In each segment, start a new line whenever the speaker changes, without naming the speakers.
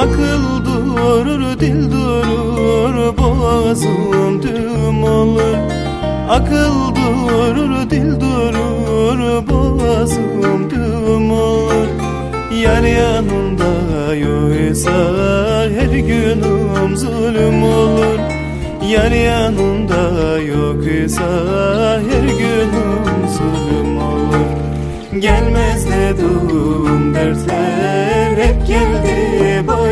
Akıl durur, dil durur, boğazım düğüm olur. Akıl durur, dil durur, boğazım düğüm olur. Yar yanımda yoksa her günüm zulüm olur. Yar yanımda yoksa her günüm zulüm olur. Gelmez dedim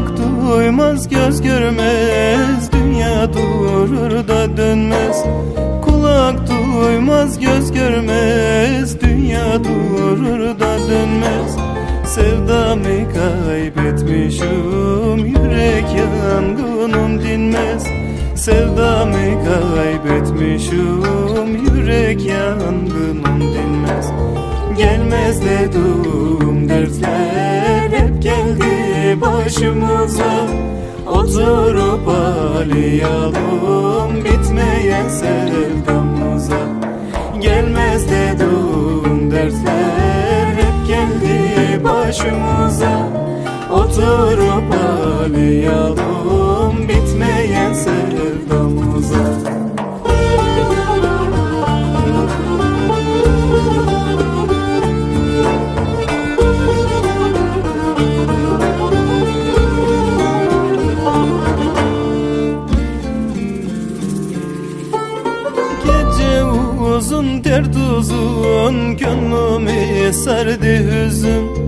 Kulak duymaz göz görmez. Dünya durur da dönmez. Kulak duymaz göz görmez. Dünya durur da dönmez. Sevdamı kaybetmişim Yürek yangınım dinmez. Sevdamı kaybetmişim Yürek yangınım dinmez. Gelmez dedim dertler başımıza Oturup ağlayalım. Bitmeyen sevdamıza Gelmez dedim dertler hep geldi başımıza. Oturup ağlayalım. Bitmeyen sevdamıza uzun dert uzun Gönlümü sardı hüzün